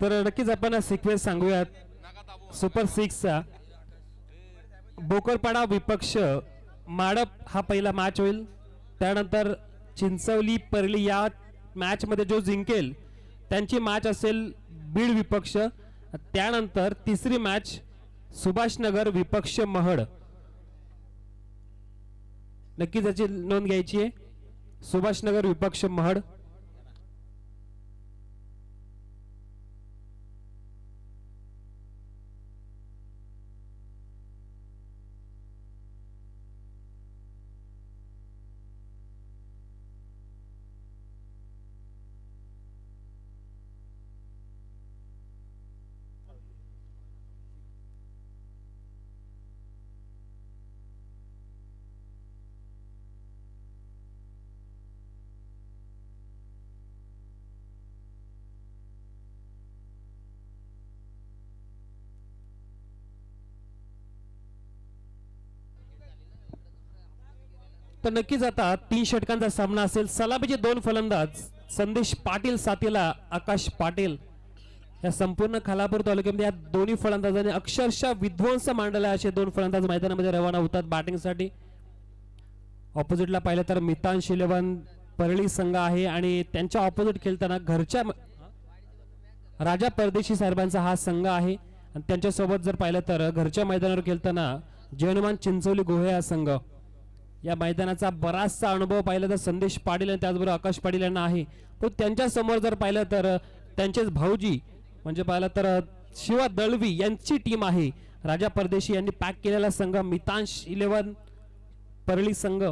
तर नक्कीच आपण सिक्वेन्स सांगूयात. सुपर सिक्सचा बोकरपाडा विपक्ष माडप हा पहिला मॅच होईल. त्यानंतर चिंचवली परली या मॅचमध्ये जो जिंकेल त्यांची मॅच असेल बीड विपक्ष. त्यानंतर तिसरी मॅच सुभाषनगर विपक्ष महड. नक्कीच याची नोंद घ्यायची आहे. सुभाषनगर विपक्ष महड. तर नक्कीच आता तीन षटकांचा सामना असेल. सलामीचे दोन फलंदाज संदेश पाटील साथीला आकाश पाटील. या संपूर्ण खालापूर तालुक्यामध्ये या दोन्ही फलंदाजांनी अक्षरशः विध्वंस मांडला असे दोन फलंदाज मैदानामध्ये रवाना होतात बॅटिंगसाठी. ऑपोजिटला पाहिलं तर मितांश शिलेवन परळी संघ आहे आणि त्यांच्या ऑपोजिट खेळताना घरच्या राजा परदेशी साहेबांचा हा संघ आहे. आणि त्यांच्यासोबत जर पाहिलं तर घरच्या मैदानावर खेळताना जयनुमान चिंचवली गोहे हा संघ. या मैदानाचा बराचसा अनुभव पाहिला तर संदेश पाटील आणि त्याचबरोबर आकाश पाटील यांना आहे. पण त्यांच्यासमोर जर पाहिलं तर त्यांचेच भाऊजी म्हणजे पाहिलं तर शिवा दळवी यांची टीम आहे. राजा परदेशी यांनी पॅक केलेला संघ मितांश इलेव्हन परळी संघ.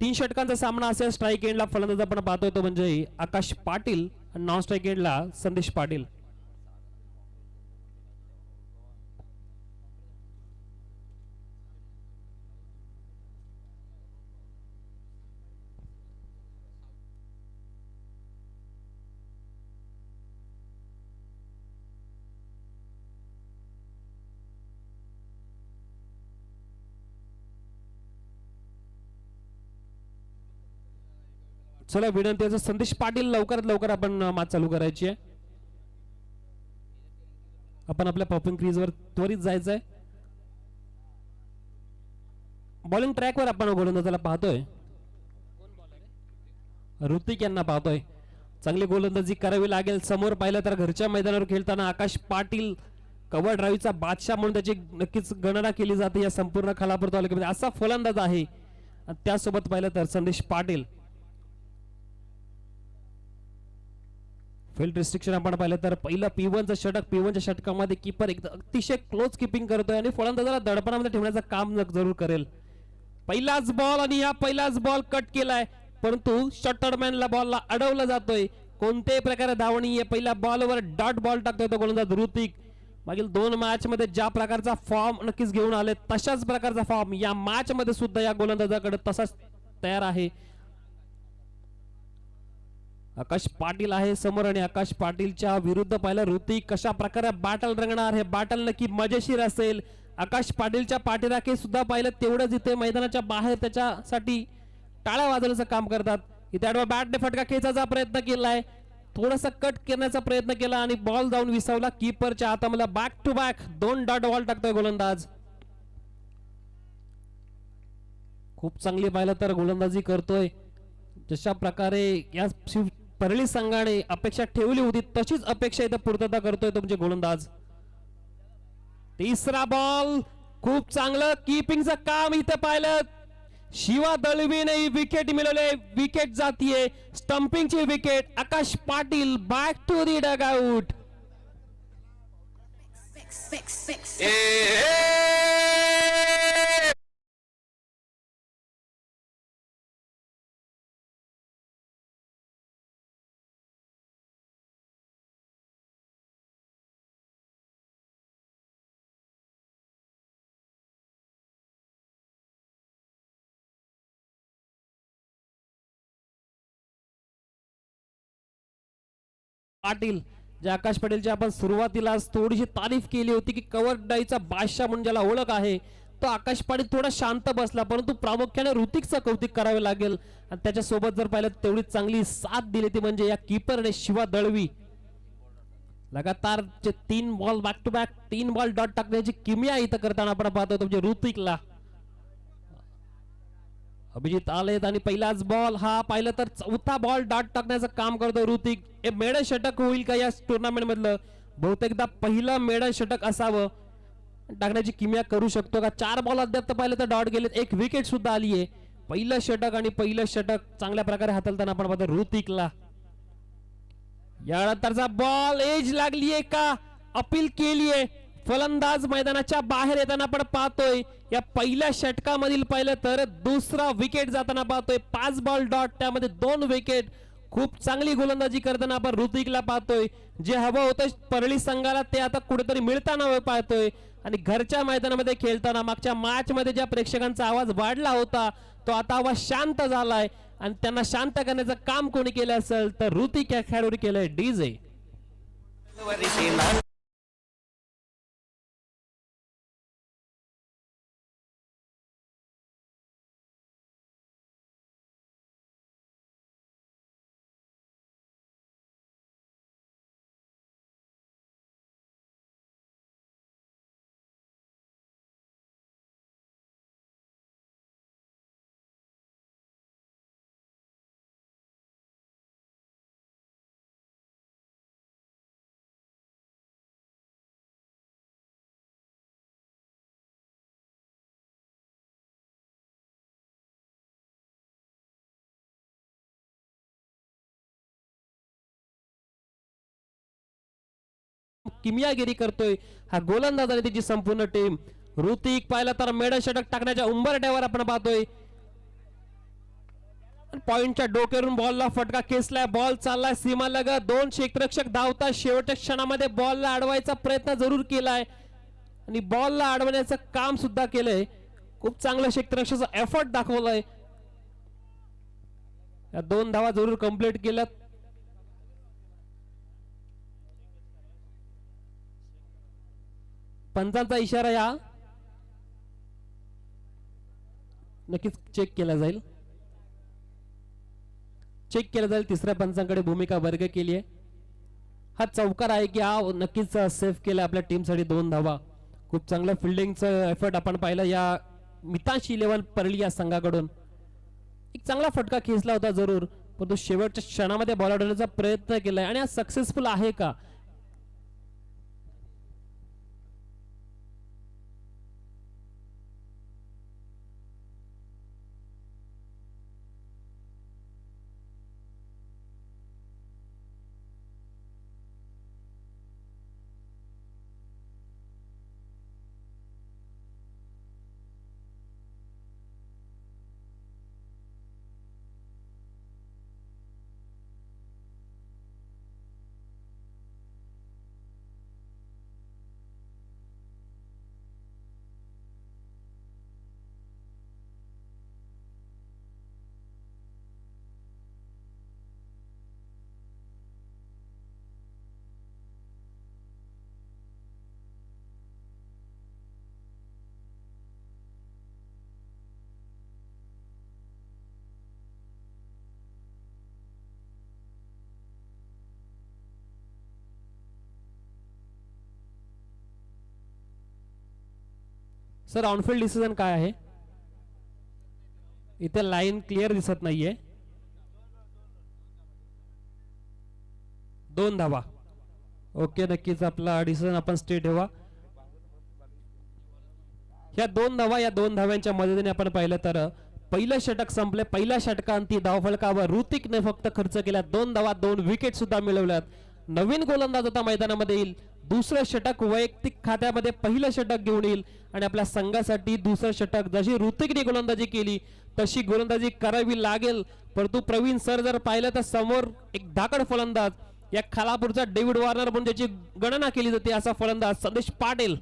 तीन षटकांचा सामना असेल स्ट्राईक एंडला फलंदाज आपण पाहतो तो म्हणजे आकाश पाटील आणि नॉन स्ट्राईक एंडला संदेश पाटील. चला विनंती आहे, संदेश पाटील लवकरात लवकर आपण मात चालू करायची आहे. आपण आपल्या पॉपिंग क्रीजवर त्वरित जायचंय बॉलिंग ट्रॅकवर आपण गोलंदाजाला पाहतोय. ऋतिक यांना पाहतोय. चांगली गोलंदाजी करावी लागेल. समोर पाहिलं तर घरच्या मैदानावर खेळताना आकाश पाटील कवर ड्राईव्हचा बादशाह म्हणून त्याची नक्कीच गणना केली जाते या संपूर्ण खालापूर तालुक्यामध्ये. असा फलंदाज आहे. त्यासोबत पाहिलं तर संदेश पाटील. फील्ड रिस्ट्रिक्शन आपण पाहिलं तर पहिलं पिवनचं षटक पिवनच्या षटकामध्ये किपर एकदम अतिशय क्लोज किपिंग करतोय आणि फलंदाजाला दडपणामध्ये ठेवण्याचं काम जरूर करेल. पहिलाच बॉल आणि या पहिलाच बॉल कट केलाय. परंतु शटरमॅनला बॉलला अडवलं जातोय. कोणत्याही प्रकारे धावणीय पहिल्या बॉलवर डॉट बॉल टाकतोय तो गोलंदाज ऋतिक. मागील दोन मॅच मध्ये ज्या प्रकारचा फॉर्म नक्कीच घेऊन आले तशाच प्रकारचा फॉर्म या मॅच मध्ये सुद्धा या गोलंदाजाकडे तसाच तयार आहे. आकाश पाटील आहे समोर आणि आकाश पाटीलच्या विरुद्ध पाहिलं. ऋतिक कशा प्रकारे बॅटल रंगणार? हे बॅटल नक्की मजेशीर असेल. आकाश पाटीलच्या पाठीराखे सुद्धा पाहिलं. तेवढंच इथे मैदानाच्या बाहेर त्याच्यासाठी टाळ्या वाजवण्याचं काम करतात. इथे आडवा बॅटने फटका खेचायचा प्रयत्न केलाय. थोडासा कट करण्याचा प्रयत्न केला आणि बॉल जाऊन विसावला. कीपरच्या हातामध्ये बॅक टू बॅक दोन डॉट बॉल टाकतोय गोलंदाज. खूप चांगली पाहिलं तर गोलंदाजी करतोय. जशा प्रकारे या शिव- परळी संघाने अपेक्षा ठेवली होती तशीच अपेक्षा इथं पूर्तता करतोय तो म्हणजे गोलंदाज तिसरा बॉल खूप चांगलं किपिंगचं काम इथे पाहिलं शिवा दळवीने विकेट मिळवले विकेट जातीये स्टम्पिंगची wicket Akash Patil back to the dug Patil जे आकाश पाटीलची आपण सुरुवातीला थोडीशी तारीफ केली होती की कवर डाईचा बादशाह म्हणून ज्याला ओळख आहे तो आकाश पाटील थोडा शांत बसला परंतु प्रामुख्याने ऋतिकचं कौतुक करावे लागेल. आणि त्याच्यासोबत जर पाहिलं तेवढी चांगली साथ दिली ती म्हणजे या कीपरने शिवा दळवी. लगातार जे तीन बॉल बॅक टू बॅक तीन बॉल डॉट टाकण्याची किमिया इथं करताना आपण पाहतो म्हणजे ऋतिकला अभिजित आलेत आणि पहिलाच बॉल हा पाहिलं तर चौथा बॉल डॉट टाकण्याचं काम करतो ऋतिक. हे मेडल षटक होईल का या टुर्नामेंट मधलं? बहुतेकदा पहिलं मेडल षटक असावं. टाकण्याची किमया करू शकतो का? चार बॉल अद्याप तर पाहिलं तर डॉट गेलेत. एक विकेट सुद्धा आली आहे. पहिलं षटक आणि पहिलं षटक चांगल्या प्रकारे हाताळताना आपण पाहतो ऋतिकला. यानंतरचा बॉल एज लागलीये का? अपील केलीये. फलंदाज मैदानाच्या बाहेर येताना आपण पाहतोय. या पहिल्या षटकामधील पाहिलं तर दुसरा विकेट जाताना पाहतोय. पाच बॉल डॉट त्यामध्ये दोन विकेट खूप चांगली गोलंदाजी करताना आपण ऋतिकला पाहतोय. जे हवं होतं परळी संघाला ते आता कुठेतरी मिळताना पाहतोय. आणि घरच्या मैदानामध्ये खेळताना मागच्या मॅच मध्ये ज्या प्रेक्षकांचा आवाज वाढला होता तो आता आवाज शांत झालाय. आणि त्यांना शांत करण्याचं काम कोणी केलं असेल तर ऋतिक या खेळाडूने केलंय डीजे किमियागिरी करतोय. हा गोलंदाज आणि त्याची संपूर्ण टीम ऋतिक पाहिला तर मेडल षटक टाकण्याच्या उंबरट्यावर आपण पाहतोय. पॉइंटच्या डोक्यावरून बॉलला फटका खेचलाय बॉल चाललाय सीमा लगत दोन क्षेत्ररक्षक धावता शेवटच्या क्षणामध्ये बॉलला अडवायचा प्रयत्न जरूर केलाय. आणि बॉलला अडवण्याचं काम सुद्धा केलंय. खूप चांगलं क्षेत्ररक्षाचा एफर्ट दाखवलाय. या दोन धावा जरूर कंप्लीट केल्यात. पंचांचा इशारा या. नक्कीच चेक केला जाईल. चेक केला जाईल तिसऱ्या पंचांकडे भूमिका वर्ग केली आहे. हा चौकार आहे की हा नक्कीच सेफ केला आपल्या टीमसाठी दोन धावा. खूप चांगलं फिल्डिंगचं एफर्ट आपण पाहिलं या मितांशी इलेव्हन परली या संघाकडून. एक चांगला फटका खेचला होता जरूर पण तो शेवटच्या क्षणामध्ये बॉल अडवण्याचा प्रयत्न केलाय. आणि हा सक्सेसफुल आहे का? सर ऑनफिल्ड डिसिजन काय आहे? इथे लाईन क्लिअर दिसत नाहीये. दोन धावा. ओके नक्कीच आपला डिसिजन आपण स्टे ठेवा. या दोन धावा या दोन धाव्यांच्या मदतीने आपण पाहिलं तर पहिलं षटक संपले. पहिल्या षटकांती धावफलकावर ऋतिकने फक्त खर्च केला. दोन धावा दोन विकेट सुद्धा मिळवल्यात. नवीन गोलंदाज आता मैदानामध्ये येईल. दुसरं षटक वैयक्तिक खात्यामध्ये पहिलं षटक घेऊन येईल. आणि आपल्या संघासाठी दुसरं षटक जशी ऋतिकने गोलंदाजी केली तशी गोलंदाजी करावी लागेल. परंतु प्रवीण सर जर पाहिलं तर समोर एक धाकड फलंदाज या खालापूरचा डेव्हिड वॉर्नर म्हणून ज्याची गणना केली जाते असा फलंदाज संदेश पाटील.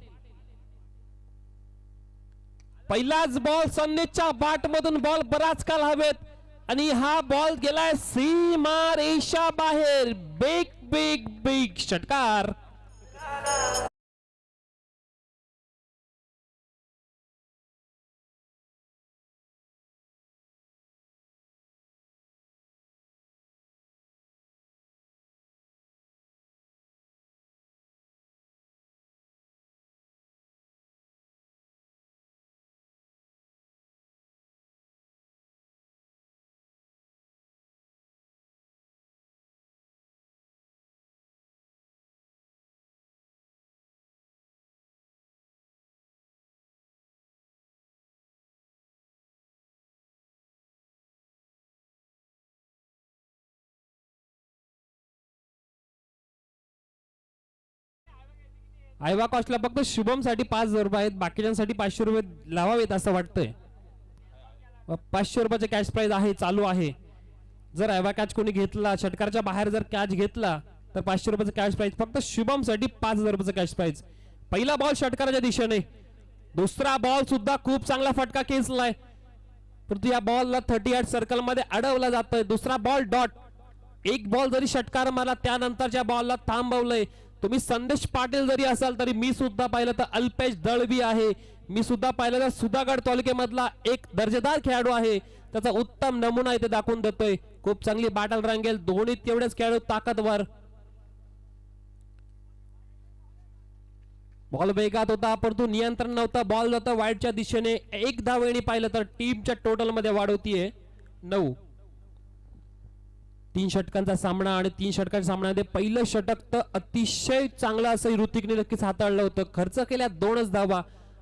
पहिलाच बॉल संदेशच्या बाट मधून बॉल बराच काल हवेत. आणि हा बॉल गेलाय सीमा रेषा बाहेर. बिग बिग बिग षटकार. Yeah. आयवा कॉस्टला फक्त शुभमसाठी पाच हजार रुपये आहेत बाकीच्यांसाठी पाचशे रुपये लावावेत असं वाटतंय. पाचशे रुपयाचे कॅश प्राईज आहे चालू आहे. जर आयवा कॅच कोणी घेतला षटकारच्या बाहेर जर कॅच घेतला तर पाचशे रुपयाचा कॅश प्राईज फक्त शुभमसाठी पाच हजार रुपयाचा कॅश प्राईज पहिला बॉल षटकाराच्या दिशेने. दुसरा बॉल सुद्धा खूप चांगला फटका खेचलाय. परंतु या बॉलला थर्टी एट सर्कलमध्ये अडवला जातोय. दुसरा बॉल डॉट एक बॉल जरी षटकार मारला त्यानंतरच्या बॉलला थांबवलंय. तुम्ही संदेश पाटील जरी असाल तरी मी सुद्धा पाहिलं तर अल्पेश दळवी आहे. मी सुद्धा पाहिलं तर सुधागड तालुक्यामधला एक दर्जेदार खेळाडू आहे. त्याचा उत्तम नमुना इथे दाखवून देतोय. खूप चांगली बॅटल रांगेल. दोन्ही तेवढेच खेळाडू ताकदवर. बॉल वेगात होता परंतु नियंत्रण नव्हतं. बॉल जातं वाईटच्या दिशेने. एक धावेणी पाहिलं तर टीमच्या टोटलमध्ये वाढवतीये वाढ होतीये. नऊ. तीन षटकांचा सामना आणि तीन षटकांच्या सामन्यामध्ये पहिलं षटक तर अतिशय चांगलं असं ऋतिकने नक्कीच हाताळलं होतं. खर्च केल्या दोनच धावा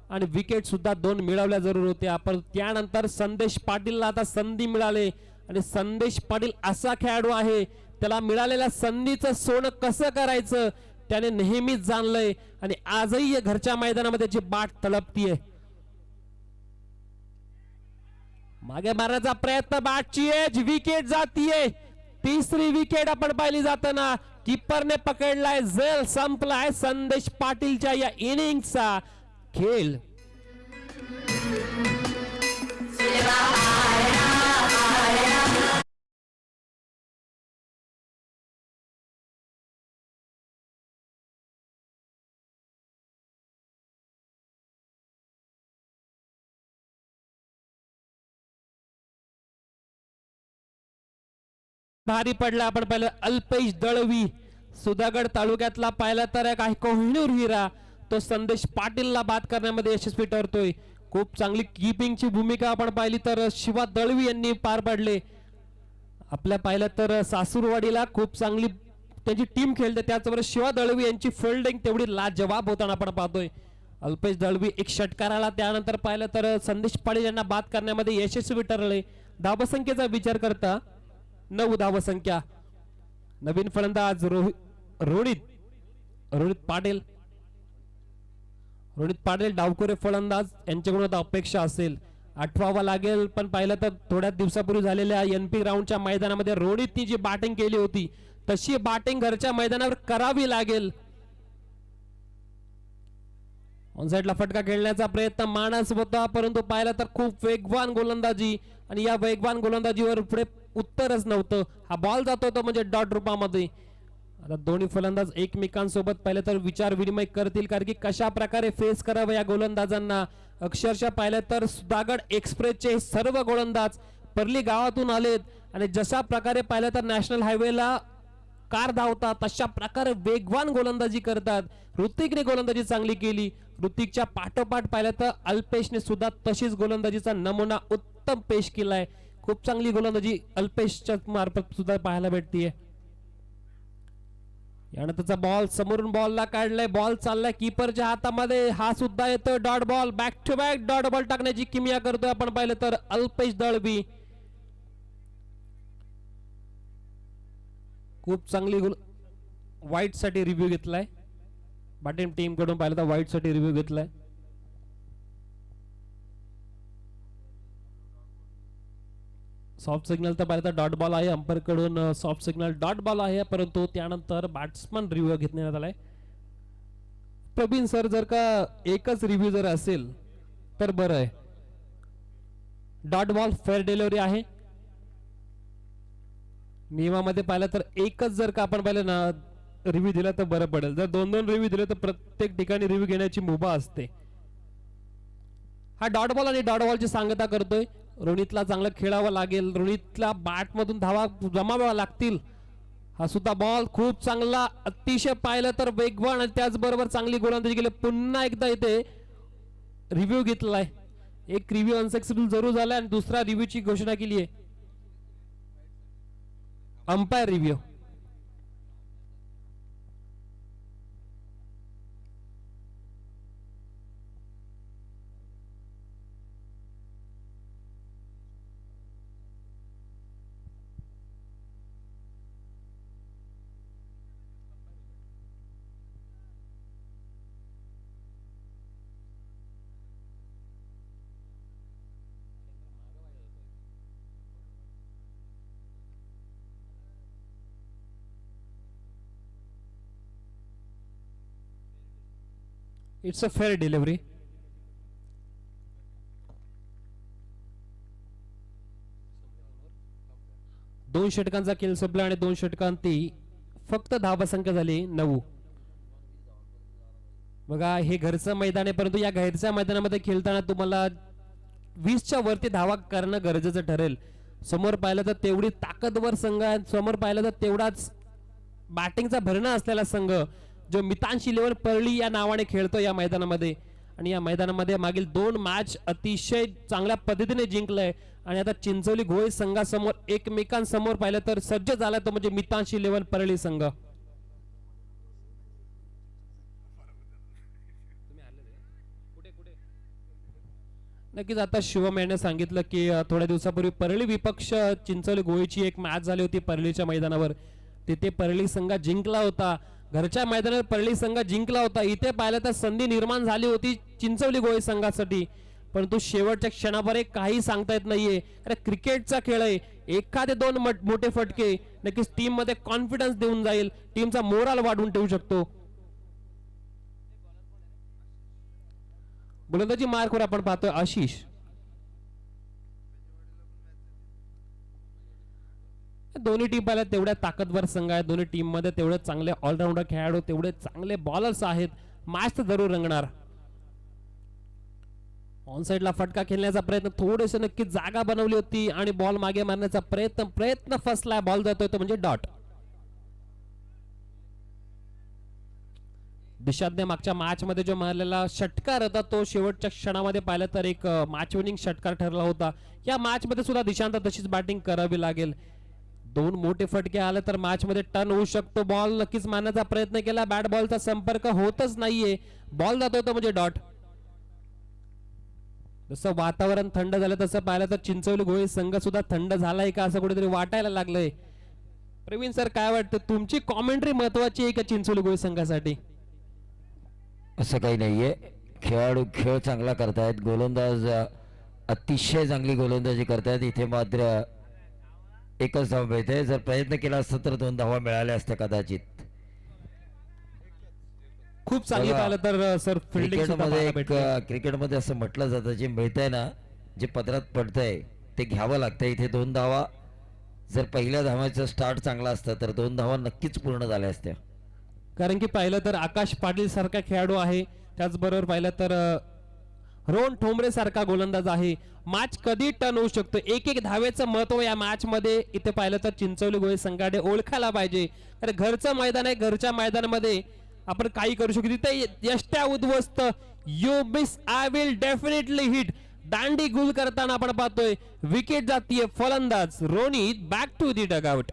आणि विकेट सुद्धा दोन मिळवल्या जरूर होत्या. पण त्यानंतर संदेश पाटीलला आता संधी मिळाली आणि संदेश पाटील असा खेळाडू आहे. त्याला मिळालेल्या संधीचं सोनं कसं करायचं त्याने नेहमीच जाणलंय आणि आजही या घरच्या मैदानामध्ये त्याची बाट तळपतीये मागे मारण्याचा प्रयत्न बाटची आहे विकेट जातीये. तिसरी विकेट आपण पाहिली जाताना. किपरने पकडलाय झेल संपलाय. संदेश पाटीलच्या या इनिंगचा खेळ. भारी पडला. आपण पाहिलं अल्पेश दळवी. सुधागड तालुक्यातला पाहिला तर एक आहे कोहिनूर हिरा. तो संदेश पाटीलला बाद करण्यामध्ये यशस्वी ठरतोय. खूप चांगली किपिंगची भूमिका आपण पाहिली तर शिवा दळवी यांनी पार पाडले. आपल्या पाहिलं तर सासूरवाडीला खूप चांगली त्यांची टीम खेळते. त्याचबरोबर शिवा दळवी यांची फिल्डिंग तेवढी लाजवाब होताना आपण पाहतोय. अल्पेश दळवी एक षटकाराला त्यानंतर पाहिलं तर संदेश पाटील यांना बाद करण्यामध्ये यशस्वी ठरले. धावसंख्येचा विचार करता नऊ धावसंख्या नवीन फलंदाज रोहित रोहित रोहित पाटील. रोहित पाटील डावकोरे फलंदाज यांच्याकडून आता अपेक्षा असेल. आठवावा लागेल पण पाहिलं तर थोड्या दिवसापूर्वी झालेल्या एन पी राऊंडच्या मैदानामध्ये रोहितनी जी बॅटिंग केली होती तशी बॅटिंग घरच्या मैदानावर करावी लागेल. ऑनसाईडला फटका खेळण्याचा प्रयत्न मानस होता परंतु पाहिला तर खूप वेगवान गोलंदाजी. आणि या वेगवान गोलंदाजीवर पुढे उत्तरच नव्हतं. हा बॉल जातो तो म्हणजे डॉट रूपामध्ये. आता दोन्ही फलंदाज एकमेकांसोबत पाहिलं तर विचार विनिमय करतील कारण की कशा प्रकारे फेस करावं या गोलंदाजांना. अक्षरशः पाहिलं तर सुधागड एक्सप्रेसचे सर्व गोलंदाज परली गावातून आलेत. आणि जशा प्रकारे पाहिलं तर नॅशनल हायवेला कार धावतात तशा प्रकारे वेगवान गोलंदाजी करतात. ऋतिकने गोलंदाजी चांगली केली. ऋतिकच्या पाठोपाठ पाहिलं तर अल्पेशने सुद्धा तशीच गोलंदाजीचा नमुना उत्तम पेश केलाय. खूप चांगली गोलंदाजी अल्पेशच्या मार्फत सुद्धा पाहायला भेटतीये. यानंतरचा बॉल समोरून बॉलला काढलाय. बॉल चाललाय किपरच्या हातामध्ये. हा सुद्धा येतो dot ball back to back dot ball टाकण्याची किमिया करतोय आपण पाहिलं तर अल्पेश दळवी. खूप चांगली गुण वाईटसाठी रिव्ह्यू घेतलाय. बॅटिंग टीमकडून पाहिलं तर वाईटसाठी रिव्ह्यू घेतलाय. सॉफ्ट सिग्नल तर पाहिलं तर डॉट बॉल आहे. अंपरकडून सॉफ्ट सिग्नल डॉट बॉल आहे. परंतु त्यानंतर बॅट्समन रिव्ह्यू घेण्यात आलाय. प्रवीण सर जर का एकच रिव्ह्यू जर असेल तर बरं आहे. डॉट बॉल फेअर डिलिव्हरी आहे. नियमामध्ये पाहिलं तर एकच जर का आपण पाहिलं ना रिव्ह्यू दिला तर बरं पडेल. जर दोन दोन रिव्ह्यू दिले तर प्रत्येक ठिकाणी रिव्ह्यू घेण्याची मुभा असते. हा डॉट बॉल आणि डॉट बॉलची सांगता करतोय. रोहितला चांगलं खेळावं लागेल. रोहितला बॅटमधून धावा जमाव्या लागतील. हा सुद्धा बॉल खूप चांगला अतिशय पाहिलं तर वेगवान आणि त्याचबरोबर चांगली गोलंदाजी केली. पुन्हा एकदा इथे रिव्ह्यू घेतलाय. एक रिव्ह्यू अनसक्सेसफुल जरूर झालाय आणि दुसरा रिव्ह्यूची घोषणा केली आहे umpire review it's a fair delivery दोन षटकांचा खेळ संपला आणि दोन षटकांती फक्त धावा संख्या झाली नऊ. बघा हे घरचं मैदान आहे परंतु या घरच्या मैदानामध्ये खेळताना तुम्हाला वीसच्या वरती धावा करणं गरजेचं ठरेल. समोर पाहिलं तर तेवढी ताकदवर संघ समोर पाहिलं तर तेवढाच बॅटिंगचा भरणा असलेला संघ. जो मितांशी लेवल परळी या नावाने खेळतो या मैदानामध्ये. आणि या मैदानामध्ये मागील दोन मॅच अतिशय चांगल्या पद्धतीने जिंकलंय. आणि आता चिंचवली घोळे संघासमोर एकमेकांसमोर पाहिलं तर सज्ज झाला तो म्हणजे मितांशी लेवल परळी संघ. नक्कीच आता शिवम याने सांगितलं की थोड्या दिवसापूर्वी परळी विपक्ष चिंचवली गोळीची एक मॅच झाली होती परळीच्या मैदानावर. तिथे परळी संघ जिंकला होता. घरच्या मैदानात परळी संघ जिंकला होता. इथे पाहिलं तर संधी निर्माण झाली होती चिंचवली गोळी संघासाठी. परंतु शेवटच्या क्षणावर एक काही सांगता येत नाहीये. अरे क्रिकेटचा खेळ आहे. एखादे दोन मट- मोठे फटके नक्कीच टीममध्ये कॉन्फिडन्स देऊन जाईल. टीमचा मोराल वाढवून ठेवू शकतो. गोलंदाजी मार्कवर आपण पाहतोय आशिष. दोन्ही टीम पाहिल्या तेवढ्या ताकदवर संघ आहे. दोन्ही टीममध्ये तेवढे चांगले ऑलराऊंडर खेळाडू तेवढे चांगले बॉलर्स आहेत. मॅच तर जरूर रंगणार. ऑन ला फटका खेळण्याचा प्रयत्न थोडेसे नक्की जागा बनवली होती आणि बॉल मागे मारण्याचा प्रयत्न प्रयत्न फसलाय. बॉल जातोय तो म्हणजे डॉट दिशाज्ञ मागच्या मॅच मध्ये जो मारलेला षटकार होता तो शेवटच्या क्षणामध्ये पाहिलं तर एक मॅच विनिंग षटकार ठरला होता. या मॅच मध्ये सुद्धा दिशांत तशीच बॅटिंग करावी लागेल. दोन मोठे फटके आले तर मॅच मध्ये टर्न होऊ शकतो बॉल नक्कीच मारण्याचा प्रयत्न केला. बॅट बॉलचा संपर्क होतच नाहीये. बॉल जातो होता म्हणजे डॉट जसं वातावरण थंड झालं तसं पाहिलं तर चिंचवली गोळी संघ सुद्धा थंड झालाय का असं कुठेतरी वाटायला लागलंय. प्रवीण सर काय वाटतं? तुमची कॉमेंट्री महत्वाची आहे का चिंचवली गोळी संघासाठी? असं काही नाहीये. खेळाडू खेळ चांगला करतायत. गोलंदाज अतिशय चांगली गोलंदाजी करतायत. इथे मात्र एकच धाव मिळते. जर प्रयत्न केला असता तर दोन धावा मिळाल्या असत्या कदाचित. खूप चांगली बघा, पाहिलं तर सर फिल्डिंग सुद्धा क्रिकेटमध्ये एक क्रिकेटमध्ये असं म्हटलं जातं जे मिळतंय ना जे पदरात पडतंय ते घ्यावं लागतं इथे दोन धावा जर पहिल्या धावाचा स्टार्ट चांगला असता तर दोन धावा नक्कीच पूर्ण झाल्या असत्या. कारण की पाहिलं तर आकाश पाटील सारखा खेळाडू आहे. त्याचबरोबर पाहिलं तर अ, रोहन ठोंबरे सारखा गोलंदाज आहे. मॅच कधी टर्न होऊ शकतो? एक एक धावेचं महत्त्व या मॅच मध्ये इथे पाहिलं तर चिंचवली गोळी संघाने ओळखायला पाहिजे. तर घरचं मैदान आहे घरच्या मैदानामध्ये आपण काही करू शकतो. तिथे यष्ट्या उद्ध्वस्त. You miss I will definitely hit दांडी गुल करताना आपण पाहतोय विकेट जातीय फलंदाज Ronnie back to the dugout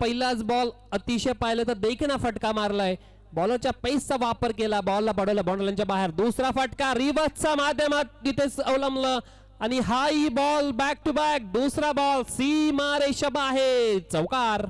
पहिलाच बॉल अतिशय पाहिलं तर देखील फटका मारलाय. बॉलरच्या पेसचा वापर केला. बॉलला बडवला. बॉन्डलांच्या बाहेर. दुसरा फटका. रिवर्सच्या माध्यमात तिथेच अवलंबलं. आणि high ball back to back दुसरा बॉल सीमा रेषा आहे चौकार.